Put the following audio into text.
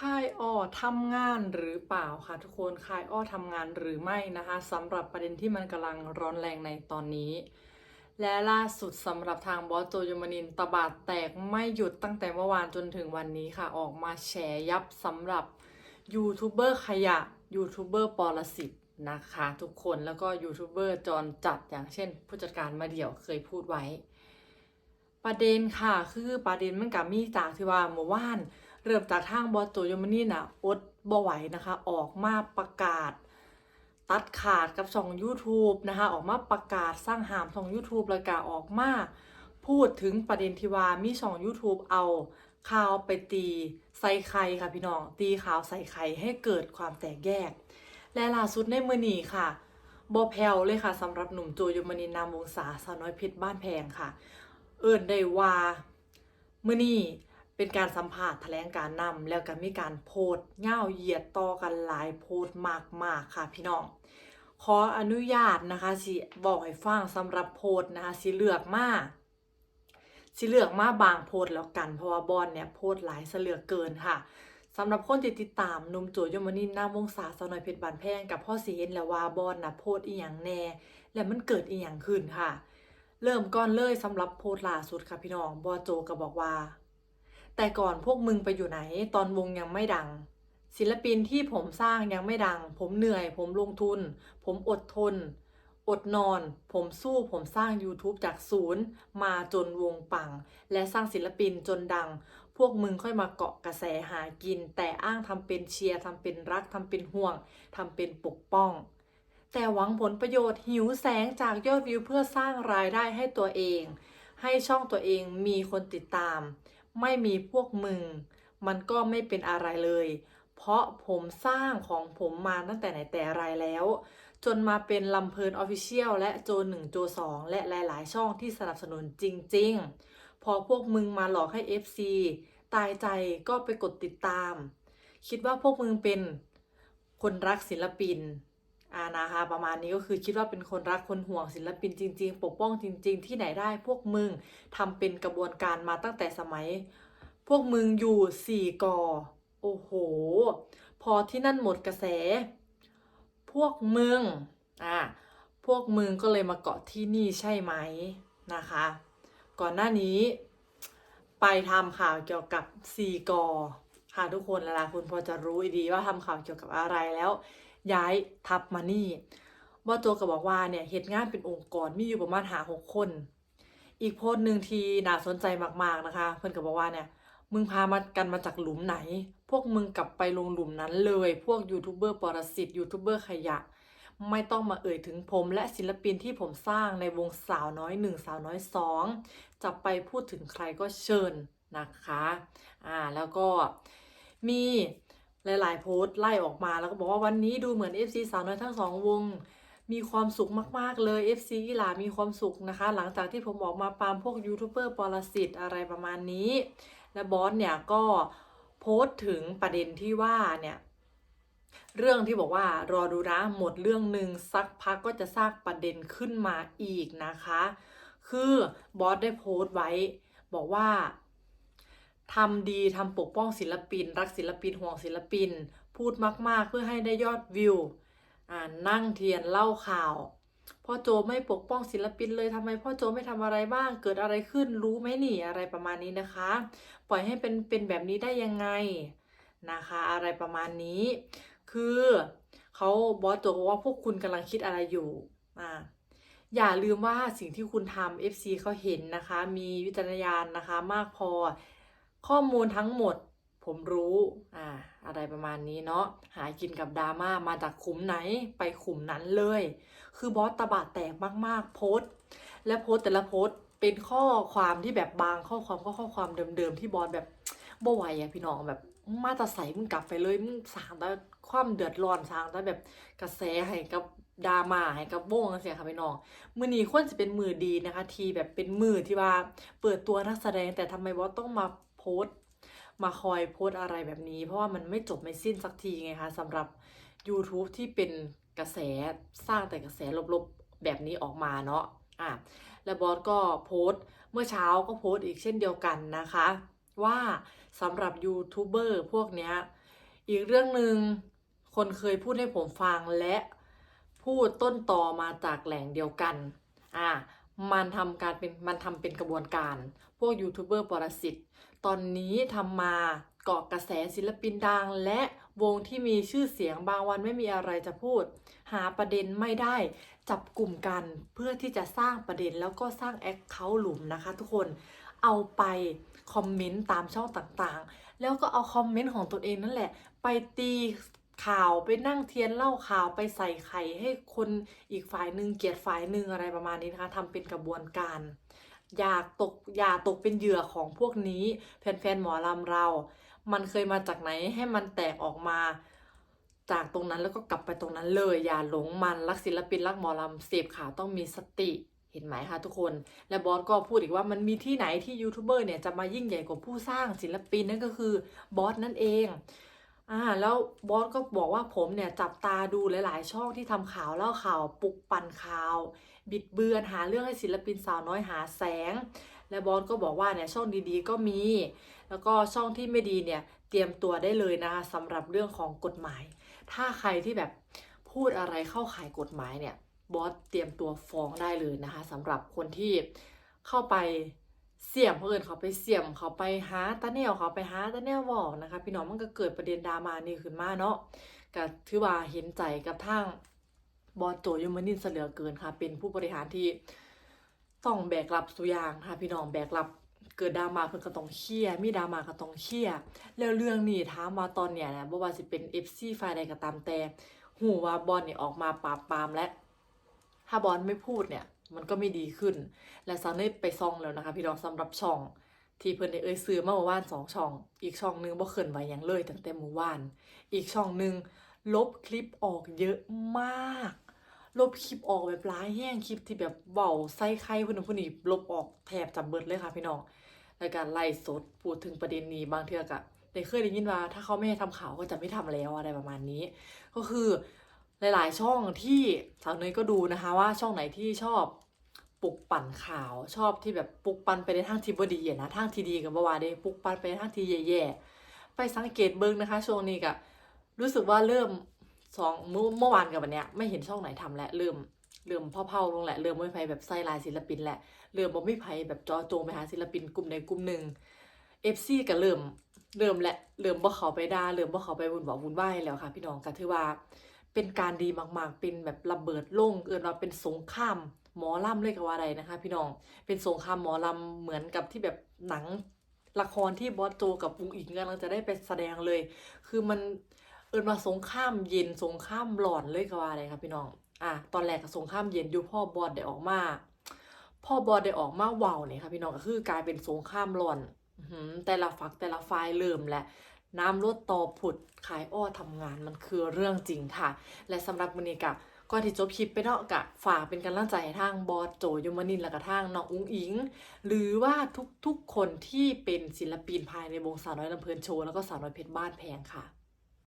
ค่ายอ้อทำงานหรือเปล่าคะทุกคนค่ายอ้อทำงานหรือไม่นะคะสำหรับประเด็นที่มันกำลังร้อนแรงในตอนนี้ และล่าสุดสำหรับทางบอสโจยมนินตบาดแตกไม่หยุดตั้งแต่เมื่อวานจนถึงวันนี้ค่ะ ออกมาแฉยับสำหรับยูทูบเบอร์ขยะยูทูบเบอร์ปรสิตนะคะทุกคนแล้วก็ยูทูบเบอร์จรจัดอย่างเช่น ผู้จัดการมาเดี่ยวเคยพูดไว้ ประเด็นค่ะคือประเด็นมันกับมีจากที่ว่าเมื่อวาน เริ่มจากทางบอสโจยมนี่น่ะอดบ่ไหวนะคะ ออกมาประกาศ ตัดขาดกับช่อง YouTube นะคะ ออกมาประกาศสร้างหามช่อง YouTube แล้วก็ออกมาพูดถึงประเด็นที่ว่ามีช่อง YouTube เอาข่าวไปตีใส่ไข่ค่ะพี่น้อง ตีข่าวใส่ไข่ให้เกิดความแตกแยก และล่าสุดในมือนีค่ะบอแพลวเลยค่ะสำหรับหนุ่มโจยมนินนามวงศาสาวน้อยเพชรบ้านแพงค่ะ เอิญได้ว่ามือนี้ เป็นการสัมภาษณ์แถลงการนำแล้วก็มีการโพสเง่าเหยียดต่อกันหลายโพสมากๆค่ะพี่น้อง ขออนุญาตนะคะสิบอกให้ฟังสำหรับโพสนะคะสิเลือกมาสิเลือกมาบางโพสแล้วกันเพราะว่าบอลเนี่ยโพสหลายเสลือกเกินค่ะสำหรับคนที่ติดตามนุ่มโจยมนินนาวงศาสนอยเพชรบานแพงกับพ่อสีเห็นแล้วว่าบอลนะโพสอีหยังแน่ และมันเกิดอีหยังขึ้นค่ะ เริ่มก่อนเลยสำหรับโพสล่าสุดค่ะพี่น้องบอโจก็บอกว่า แต่ก่อนพวกมึงไปอยู่ไหน ตอนวงยังไม่ดัง ศิลปินที่ผมสร้างยังไม่ดัง ผมเหนื่อย ผมลงทุน ผมอดทน อดนอน ผมสู้ผมสร้าง YouTube จากศูนย์ มาจนวงปัง และสร้างศิลปินจนดัง พวกมึงค่อยมาเกาะกระแสหากิน แต่อ้างทำเป็นเชียร์ทำเป็นรักทำเป็นห่วงทำเป็นปกป้องแต่หวังผลประโยชน์หิวแสงจากยอดวิวเพื่อสร้างรายได้ให้ตัวเอง ให้ช่องตัวเองมีคนติดตาม ไม่มีพวกมึง มันก็ไม่เป็นอะไรเลย เพราะผมสร้างของผมมาตั้งแต่ไหนแต่ไรแล้ว จนมาเป็นลำเพลินออฟฟิเชียลและโจหนึ่งโจสองและหลาย ๆ ช่องที่สนับสนุนจริง ๆ พอพวกมึงมาหลอกให้ FC ตายใจก็ไปกดติดตาม คิดว่าพวกมึงเป็นคนรักศิลปิน อ่านะคะประมาณนี้ก็คือคิดว่าเป็นคนรักคนห่วงศิลปินจริง ๆ ปกป้องจริง ๆ ที่ไหนได้พวกมึงทำเป็นกระบวนการมาตั้งแต่สมัย พวกมึงอยู่สี่กอโอ้โห พอที่นั่นหมดกระแส พวกมึงอ่าพวกมึงก็เลยมาเกาะที่นี่ใช่ไหมนะคะ ก่อนหน้านี้ ไปทำข่าวเกี่ยวกับสี่กอค่ะทุกคนลายๆคนพอจะรู้ดีว่าทำข่าวเกี่ยวกับอะไรแล้ว ย้ายทับมานี่ว่าตัวก็บอกว่าเนี่ยเหตุงานเป็นองค์กรมีอยู่ประมาณหาหกคน อีกโพสต์หนึ่งที่น่าสนใจมากๆนะคะ เพื่อนก็บอกว่าเนี่ยมึงพามากันมาจากหลุมไหน พวกมึงกลับไปลงหลุมนั้นเลย พวกยูทูบเบอร์ปรสิตยูทูบเบอร์ขยะ ไม่ต้องมาเอ่ยถึงผมและศิลปินที่ผมสร้างในวงสาวน้อยหนึ่งสาวน้อยสองจะไปพูดถึงใครก็เชิญนะคะ อ่าแล้วก็มี หลาย ๆ โพสต์ไล่ออกมาแล้วก็บอกว่าวันนี้ดูเหมือน FC สาวน้อยทั้งสองวง มีความสุขมาก ๆ เลย FC อีหลามีความสุขนะคะ หลังจากที่ผมออกมาปามพวกยูทูบเบอร์ปรสิตอะไรประมาณนี้ และบอสเนี่ยก็โพสต์ถึงประเด็นที่ว่าเนี่ยเรื่องที่บอกว่ารอดูนะหมดเรื่องหนึ่งสักพักก็จะสร้างประเด็นขึ้นมาอีกนะคะ คือบอสได้โพสต์ไว้ บอกว่า ทำดีทำปกป้องศิลปิน รักศิลปินห่วงศิลปิน พูดมากๆ เพื่อให้ได้ยอดวิวนั่งเทียนเล่าข่าว พ่อโจไม่ปกป้องศิลปินเลยทำไมพ่อโจไม่ทำอะไรบ้าง เกิดอะไรขึ้นรู้ไหมนี่อะไรประมาณนี้นะคะ ปล่อยให้เป็นเป็นแบบนี้ได้ยังไงนะคะ อะไรประมาณนี้ คือเขาบอสโจว่าพวกคุณกำลังคิดอะไรอยู่อ่าอย่าลืมว่าสิ่งที่คุณทำ FC เขาเห็นนะคะ มีวิจารณญาณนะคะ มากพอ ข้อมูลทั้งหมด ผมรู้อ่าอะไรประมาณนี้เนาะหากินกับดราม่ามาจากขุมไหนไปขุมนั้นเลย คือบอสตะบะแตกมากๆโพสต์และโพสต์แต่ละโพสต์เป็นข้อความที่แบบบางข้อความก็ข้อความเดิมๆที่บอสแบบบ่ไหวอะพี่น้องแบบมาแตาใสมึงกลับไปเลยมึงสร้างแต่ความเดือดร้อนสร้างแต่แบบกระแสให้กับดราม่าให้กับวงเสียค่ะพี่น้อง มือนี้ควรจะเป็นมือดีนะคะ ทีแบบเป็นมือที่ว่าเปิดตัวนักแสดงแต่ทำไมบอสต้องมา โพสต์ มาคอยโพสต์อะไรแบบนี้ เพราะว่ามันไม่จบไม่สิ้นสักทีไงคะสำหรับ YouTube ที่เป็นกระแสสร้างแต่กระแสลบๆแบบนี้ออกมาเนาะอะแล้วบอสก็โพสต์เมื่อเช้าก็โพสต์อีกเช่นเดียวกันนะคะ ว่าสำหรับยูทูบเบอร์พวกเนี้ยอีกเรื่องหนึ่งคนเคยพูดให้ผมฟังและพูดต้นตอมาจากแหล่งเดียวกัน อ่า มันทำการเป็น มันทำเป็นกระบวนการ พวกยูทูบเบอร์ปรสิต ตอนนี้ทำมาเกาะกระแสศิลปินดัง และวงที่มีชื่อเสียงบางวันไม่มีอะไรจะพูด หาประเด็นไม่ได้จับกลุ่มกันเพื่อที่จะสร้างประเด็นแล้วก็สร้างแอคเคาท์หลุมนะคะ ทุกคนเอาไปคอมเมนต์ตามช่องต่างๆ แล้วก็เอาคอมเมนต์ของตัวเองนั่นแหละ ไปตีข่าวไปนั่งเทียนเล่าข่าวไปใส่ไข่ให้คนอีกฝ่ายหนึ่งเกลียดฝ่ายหนึ่งอะไรประมาณนี้นะคะทำเป็นกระบวนการ อยากตกอย่าตกเป็นเหยื่อของพวกนี้ แฟนๆหมอลำเรา มันเคยมาจากไหนให้มันแตกออกมา จากตรงนั้นแล้วก็กลับไปตรงนั้นเลย อย่าหลงมันรักศิลปินรักหมอลำเสพข่าวต้องมีสติเห็นไหมคะทุกคน และบอสก็พูดอีกว่ามันมีที่ไหนที่ยูทูบเบอร์เนี่ยจะมายิ่งใหญ่กว่าผู้สร้างศิลปินนั่นก็คือบอสนั่นเอง อ่าแล้วบอสก็บอกว่าผมเนี่ยจับตาดูหลาย ๆ ช่องที่ทำข่าวเล่าข่าวปลุกปั่นข่าว บิดเบือนหาเรื่องให้ศิลปินสาวน้อยหาแสง และบอสก็บอกว่าเนี่ยช่องดีๆก็มี แล้วก็ช่องที่ไม่ดีเนี่ยเตรียมตัวได้เลยนะคะสำหรับเรื่องของกฎหมาย ถ้าใครที่แบบพูดอะไรเข้าข่ายกฎหมายเนี่ยบอสเตรียมตัวฟ้องได้เลยนะคะสำหรับคนที่เข้าไปเสี่ยมเพื่อนเขาไปเสี่ยมเขาไปหาตาแนวเขาไปหาตาแนวบอกนะคะ พี่น้องมันก็เกิดประเด็นดราม่านี่ขึ้นมาเนาะก็ถือว่าเห็นใจกับทาง บอสโจยมนินเสลือเกินค่ะ เป็นผู้บริหารที่ต้องแบกรับสุยางค่ะ พี่น้องแบกรับเกิดดราม่าเพิ่นก็ต้องเคลียร์มีดราม่าก็ต้องเคลียร์แล้วเรื่องนี้ถามมาตอนเนี้ยนะบ่ว่าสิเป็น FC ฝ่ายใดก็ตามแต่หูว่าบอลเนี่ยออกมาปราบปรามและ ถ้าบอลไม่พูดเนี่ย มันก็ไม่ดีขึ้น และซาเน่ไปซองแล้วนะคะ พี่น้องสำหรับช่อง ที่เพิ่นได้เอ่ยซื้อมาเมื่อวานสองช่อง อีกช่องนึงบ่เคลื่อนไหวหยังเลยตั้งแต่เมื่อวาน อีกช่องนึง ลบคลิปออกเยอะมาก ลบคลิปออกแบบร้ายแห้งคลิปที่แบบเบาใส่ไข่พุ่นนพุ่นนี่ลบออกแทบจะเบิดเลยค่ะพี่น้องในการไล่สดพูดถึงประเด็นนี้บางเทือกะได้เคยได้ยินว่า ถ้าเขาไม่ให้ทำข่าวก็จะไม่ทำแล้วอะไรประมาณนี้ ก็คือหลาย ๆ ช่องที่สาวเนยก็ดูนะคะว่าช่องไหนที่ชอบปลุกปั่นข่าวชอบที่แบบปลุกปั่นไปในทางที่บดีนะทางที่ดีกับบ่ว่าเด้ปลุกปั่นไปในทางที่แย่ๆไปสังเกตเบิ่งนะคะ ช่วงนี้ก็ รู้สึกว่าเริ่มสองเมื่อเมื่อวานกับวันเนี้ยไม่เห็นช่องไหนทำแล้วเริ่มเริ่มพ่อๆลงแหละเริ่มไม่ไผแบบใส่ลายศิลปินแหละเริ่มบ่มีไผแบบจอโจงไปหาศิลปินกลุ่มใดกลุ่มหนึ่ง FC ก็เริ่มเริ่มและเริ่มบ่เขาไปด่าเริ่มบ่เขาไปวุ่นวายวุ่นวายแล้วค่ะพี่น้องก็ถือว่าเป็นการดีมากๆ เป็นแบบระเบิดลงเอินว่าเป็นสงครามหมอลำเลยก็ว่าใดนะคะ พี่น้อง เป็นสงครามหมอลำเหมือนกับที่แบบหนังละครที่บอสโจกับอุงอิงกำลังจะได้ไปแสดงเลย คือมัน เอินว่าสงครามเย็นสงครามร้อนเลยก็ว่าใดครับพี่น้องอะตอนแรกก็สงครามเย็นอยู่พ่อบอสได้ออกมา พ่อบอสได้ออกมาเว้าเนี่ยค่ะพี่น้องก็คือกลายเป็นสงครามร้อนแต่ละฝักแต่ละฝ่ายเริ่มแหละน้ำลดต่อผุดขายอ้อทำงานมันคือเรื่องจริงค่ะ และสำหรับมือนี้กะก่อนที่จบคลิปไปเนาะกะฝากเป็นกำลังใจให้ทางบอสโจยมนินทร์และก็ทางน้องอุ้งอิง หรือว่าทุกๆคนที่เป็นศิลปินภายในวงสาวน้อยลำเพลินโชว์แล้วก็สาวน้อยเพชรบ้านแพงค่ะ